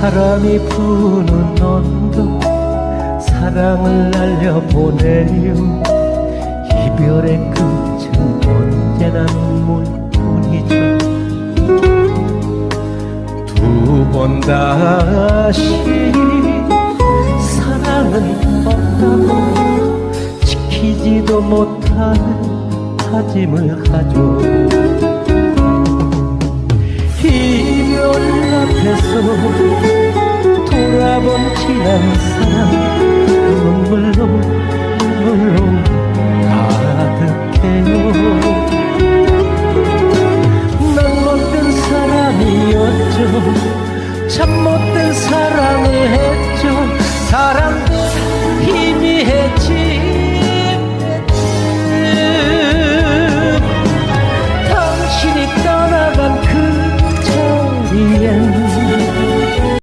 바람이 부는 언덕 사랑을 날려보내요. 이별의 끝은 언제나 눈물뿐이죠. 두 번 다시 사랑은 없다고 지키지도 못하는 다짐을 하죠 앞에서 돌아본 지난 사랑 눈물로 눈물로 가득해요. 난 못된 사람이었죠. 참 못된 사랑을 했죠